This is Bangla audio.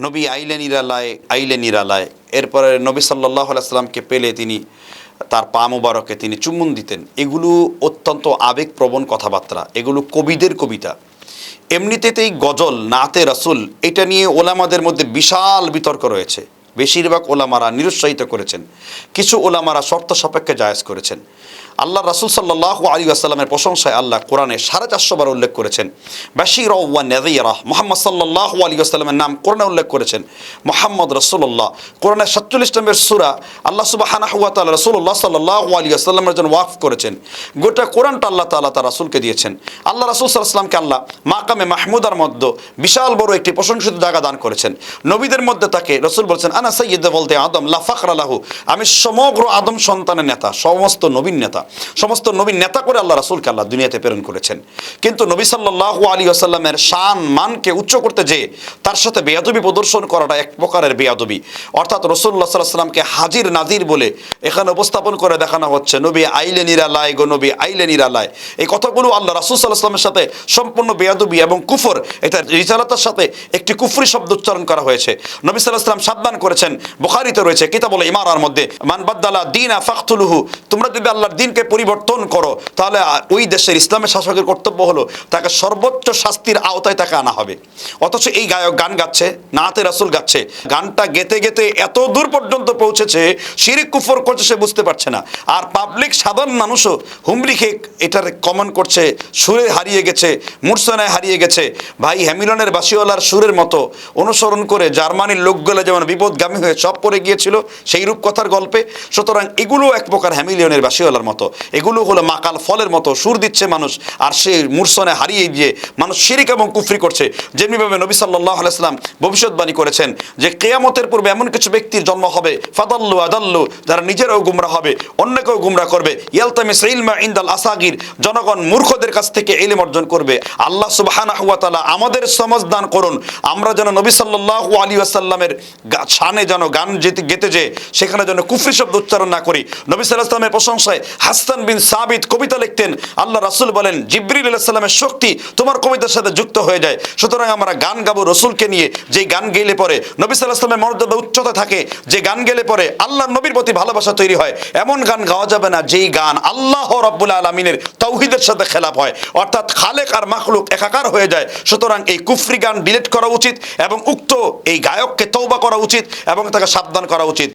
নবী আইলে নিরালায় আইলে নিরালায়। এরপরে নবী সাল্লাহ সাল্লামকে পেলে তিনি তার পা মুবারকে তিনি চুম্বন দিতেন। এগুলো অত্যন্ত আবেগপ্রবণ কথাবার্তা। এগুলো কবিদের কবিতা। এমনিতেতেই গজল, নাতে রাসুল, এটা নিয়ে ওলামাদের মধ্যে বিশাল বিতর্ক রয়েছে। বেশিরভাগ ওলামারা নিরুৎসাহিত করেছেন। কিছু ওলামারা শর্ত সাপেক্ষে জায়েজ করেছেন। আল্লাহ রাসুল সাল্লাহ আলী আসাল্লামের প্রশংসায় আল্লাহ কোরআনে সাড়ে চারশো বার উল্লেখ করেছেন। বাশির ওয়া নেদিয়ারা মোহাম্মদ সাল্লাহ আলী আসাল্লামের নাম কোরআনে উল্লেখ করেছেন। মোহাম্মদ রসুল্লাহ কোরআনের সাতচল্লিশ নম্বর সুরা আল্লাহ সুবাহানা হুয়া তাল্লাহ রসুল্লাহ সাল্লাহ আলী আসাল্লামের জন্য ওয়াকফ করেছেন। গোটা কোরআনটা আল্লাহ তাল্লাহ তার রাসুলকে দিয়েছেন। আল্লাহ রাসুল সাল্লাহামকে আল্লাহ মাকামে মাহমুদার মধ্যে বিশাল বড় একটি প্রশংসিত জায়গা দান করেছেন। নবীদের মধ্যে তাকে রসুল বলছেন, আনা সৈয়দ বলতে আদম লাফাকর আলাহু আমি সমগ্র আদম সন্তানের নেতা, সমস্ত নবীন নেতা। সমস্ত নবীন নেতা করে আল্লাহ রাসুলকে আল্লাহ দুনিয়াতে প্রেরণ করেছেন। কিন্তু নবী সাল্লাহ আলী আসাল্লামের শান, মানকে উচ্চ করতে যেয়ে তার সাথে বেয়াদবি প্রদর্শন করাটা এক প্রকারের বেয়াদবি। অর্থাৎ রসুল্লাহ সাল্লাহ সাল্লামকে হাজির নাজির বলে এখানে উপস্থাপন করে দেখানো হচ্ছে, নবী আইলে নিরালায় গো, নবী আইলে নিরালায় এই কথাগুলো আল্লাহ রাসুল সাল্লাহ সাল্লামের সাথে সম্পূর্ণ বেয়াদবি এবং কুফর এটা রিসালাতার সাথে একটি কুফরি শব্দ উচ্চারণ করা হয়েছে। নবী সাল্লাহ সাল্লাম সাবধান করেছেন বুখারিতে রয়েছে, কিতাবুল ইমারার মধ্যে মানবাদ্দালা দিন ফাখতুলুহু তোমরা যদি আল্লাহর দিনকে পরিবর্তন করো, তাহলে ওই দেশের ইসলামের শাসকের কর্তব্য হলো তাকে সর্বোচ্চ শাস্তির আওতায় তাকে আনা হবে। অথচ এই গায়ক গান গাচ্ছে, নাতে রাসুল গাচ্ছে। গানটা গেতে গেতে এত দূর পর্যন্ত পৌঁছেছে, শিরিক কুফর করছে সে বুঝতে পারছে না। আর পাবলিক সাধারণ মানুষও হুমড়ি খেয়ে এটার কমন করছে, সুরে হারিয়ে গেছে, মূর্ছনায় হারিয়ে গেছে। ভাই হ্যামিলনের বাসিওয়ালার সুরের মতো অনুসরণ করে জার্মানির লোকগুলো যেমন বিপদগামী হয়ে সব পড়ে গিয়েছিল, সেই রূপ কথার গল্পে। সুতরাং এগুলো এক প্রকার হ্যামিলিয়নের বাসিওয়ালার মতো। এগুলো হলো মাকাল ফলের মতো, সুর দিচ্ছে মানুষ, আর সে মূর্ছনে হারিয়ে গিয়ে মানুষ শিরিক এবং কুফরি করছে। যেমনিভাবে নবী সাল্লাহ আলাইসলাম ভবিষ্যৎবাণী করেছেন যে, কেয়ামতের পূর্বে এমন কিছু ব্যক্তির জন্ম হবে, ফাদাল্লু আদাল্লু, যারা নিজেরাও গুমরা হবে, অন্যকেও গুমরা করবে। ইয়ালতামি ইলমা ইন্দাল আসাগির, জনগণ মূর্খদের কাছ থেকে এলিম অর্জন করবে। আল্লাহ সুবাহানা হুয়া তালা আমাদের সমাজ দান করুন। আমরা যেন নবী সাল্লাহ আলী আসাল্লামের শানে যেন গান যেতে গেতে যে, সেখানে যেন কুফরি শব্দ উচ্চারণ না করি। নবী সাল্লাহ সাল্লামের প্রশংসায় হাসান বিন সাবিত কবিতা লিখতেন। আল্লাহ রাসুল বলেন, জিব্রিল আলাইসাল্লামের শক্তি তোমার কবিতার সাথে যুক্ত হয়ে যায়। সুতরাং আমরা গান গাবো রসুলকে নিয়ে। যে গান গেলে পরে নবী সাল্লাহ সাল্লামের মর্যাদা উচ্চতা থাকে। যে গান গেলে পরে আল্লাহ নবীর প্রতি ভালোবাসা তৈরি হয়। এমন গান গাওয়া যাবে না যেই গান আল্লাহ রব্বুল আলমিনের তৌহিদের সাথে খেলাপ হয়। অর্থাৎ খালেক আর মাখলুক একাকার হয়ে যায়। সুতরাং এই কুফরি গান ডিলিট করা উচিত এবং উক্ত এই গায়ককে তৌবা করা উচিত এবং তাকে সাবধান করা উচিত।